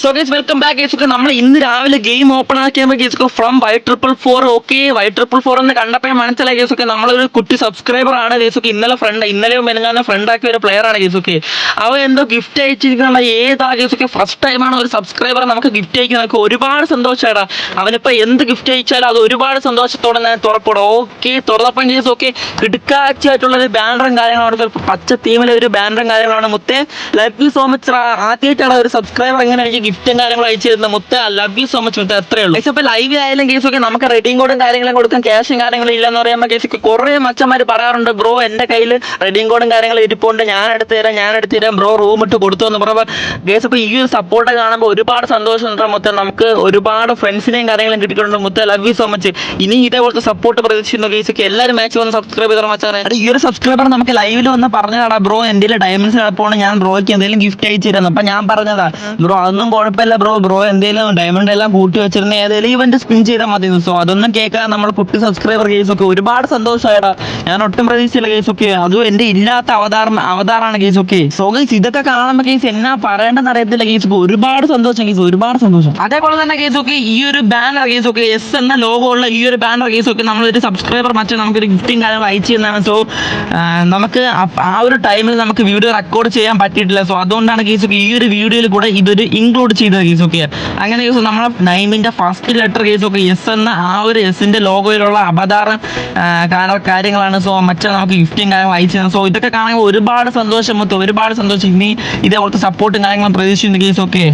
So guys welcome back guys നമ്മൾ ഇന്ന് രാവിലെ game open ആക്കിയപ്പോൾ guys from Y triple four okay Y triple four എന്ന് കണ്ടപ്പോൾ മനസ്സിലായി ഗൈസ് ഒക്കെ. നമ്മളൊരു കുട്ടി സബ്സ്ക്രൈബർ ആണ് ഗൈസ് ഇന്നലെ ഫ്രണ്ട് ഇന്നലെ മെനങ്ങാന്ന ഫ്രണ്ട് ആക്കിയ ഒരു പ്ലെയർ ആണ് ഗൈസ് അവ എന്തോ ഗിഫ്റ്റ് അയച്ചിരിക്കുന്ന ഏതാ ഗൈസ് ഒക്കെ? ഫസ്റ്റ് ടൈമാണ് ഒരു സബ്സ്ക്രൈബർ നമുക്ക് ഗിഫ്റ്റ് അയക്കുന്നത്. ഒരുപാട് സന്തോഷമാടാ അവനിപ്പോൾ എന്ത് ഗിഫ്റ്റ് അയച്ചാലും അത് ഒരുപാട് സന്തോഷത്തോടെ ഞാൻ തുറപ്പെടും. ഓക്കെ തുറന്നപ്പം ഗൈസ് ഒക്കെ ഒരു ബാനറും കാര്യങ്ങളാണ് പച്ച തീമിലെ ഒരു ബാനറും കാര്യങ്ങളാണ് മുത്തേ. ലൈഫ് യു സോ മച്ച് ആദ്യമായിട്ടാണ് ഒരു സബ്സ്ക്രൈബർ എങ്ങനെ എനിക്ക് ഗിഫ്റ്റും കാര്യങ്ങളും അയച്ചു തരുന്ന മുത്ത ലവ് യു സോ മച്ച് മുത്ത അത്രേ ഉള്ളൂ. ഇപ്പൊ ലൈവ് ആയാലും കേസ് ഒക്കെ നമുക്ക് റെഡിയും കോഡും കാര്യങ്ങളും കൊടുക്കാൻ ക്യാഷും കാര്യങ്ങളും ഇല്ലെന്ന് പറയുമ്പോൾ കേസ് കുറെ മച്ചന്മാർ പറയാറുണ്ട് ബ്രോ എന്റെ കയ്യിൽ റെഡിയും കോഡും കാര്യങ്ങളും ഇരിപ്പുണ്ട്. ഞാൻ എടുത്തു തരാം ഞാൻ എടുത്തു തരാം. ബ്രോ റൂം ഇട്ട് കൊടുത്തു എന്ന് പറയുമ്പോൾ കേസ് ഇപ്പൊ ഈ ഒരു സപ്പോർട്ട് കാണുമ്പോൾ ഒരുപാട് സന്തോഷമുണ്ട് മുത്ത. നമുക്ക് ഒരുപാട് ഫ്രണ്ട്സിനെയും കാര്യങ്ങളും കിട്ടിയിട്ടുണ്ട് മുത്ത. ലവ് യു സോ മച്ച് ഇനി ഇതേപോലത്തെ സപ്പോർട്ട് പ്രതീക്ഷിക്കുന്നു കേസ് ഒക്കെ. എല്ലാവരും മാച്ച് വന്ന് സബ്സ്ക്രൈബ് ചെയ്താൽ മച്ചാറേ ഈ ഒരു സബ്സ്ക്രൈബർ നമുക്ക് ലൈവിൽ വന്ന് പറഞ്ഞതാടാ ബ്രോ എന്തെങ്കിലും ഡയമണ്ട്സ് കിടപ്പോണ് ഞാൻ ബ്രോയ്ക്ക് എന്തെങ്കിലും ഗിഫ്റ്റ് അയച്ചു തരുന്നു. അപ്പൊ ഞാൻ പറഞ്ഞതാ ബ്രോ അതൊന്നും കുഴപ്പമില്ല ബ്രോ ബ്രോ എന്തെങ്കിലും ഡയമണ്ട് എല്ലാം കൂട്ടി വെച്ചിരുന്ന ഏതെങ്കിലും ഇവന്റ് സ്പിൻ ചെയ്താൽ മതി സോ അതൊന്നും കേൾക്കാൻ നമ്മൾ കുട്ടി സബ്സ്ക്രൈബർ കേസ് ഒക്കെ ഒരുപാട് സന്തോഷമായിടാ ഞാൻ ഒട്ടും പ്രതീക്ഷിച്ചില്ല കേസ് ഒക്കെ. അതും എന്റെ ഇല്ലാത്ത അവതാരം അവതാറാണ് കേസ് ഒക്കെ. സോ ഗൈസ് ഇതൊക്കെ കാണുമ്പോൾ കേസ് എന്നാ പറയേണ്ടെന്ന് അറിയത്തില്ല കേസ് ഒക്കെ. ഒരുപാട് സന്തോഷം കേസ് ഒരുപാട് സന്തോഷം. അതേപോലെ തന്നെ കേസ് ഒക്കെ ഈ ഒരു ബാനർ കേസ് ഒക്കെ എസ് എന്ന ലോഗോ ഉള്ള ഈ ഒരു ബാനർ കേസ് ഒക്കെ നമ്മളൊരു സബ്സ്ക്രൈബർ മറ്റേ നമുക്കൊരു ഗിഫ്റ്റിംഗ് കാര്യങ്ങൾ അയച്ചു തന്നാണ് സോ നമുക്ക് ആ ഒരു ടൈമിൽ നമുക്ക് വീഡിയോ റെക്കോർഡ് ചെയ്യാൻ പറ്റിയിട്ടില്ല. സോ അതുകൊണ്ടാണ് കേസ് ഈ ഒരു വീഡിയോയിൽ കൂടെ ഇതൊരു ഇൻക്ലൂഡ് ചെയ്തത് കേസ് ഒക്കെ അങ്ങനെ കേസ് നമ്മളെ നൈമിന്റെ ഫസ്റ്റ് ലെറ്റർ കേസ് ഒക്കെ എസ് എന്ന ആ ഒരു എസിന്റെ ലോഗോയിലുള്ള അവതാരം ആ, കാര്യങ്ങളാണ്. സോ മറ്റേ നമുക്ക് ഗിഫ്റ്റും കാര്യങ്ങളും അയച്ചു സോ ഇതൊക്കെ കാണുമ്പോൾ ഒരുപാട് സന്തോഷം. മൊത്തം ഒരുപാട് സന്തോഷം. ഇനി ഇതേപോലത്തെ സപ്പോർട്ടും കാര്യങ്ങളും പ്രതീക്ഷിക്കുന്ന കേസ് ഒക്കെ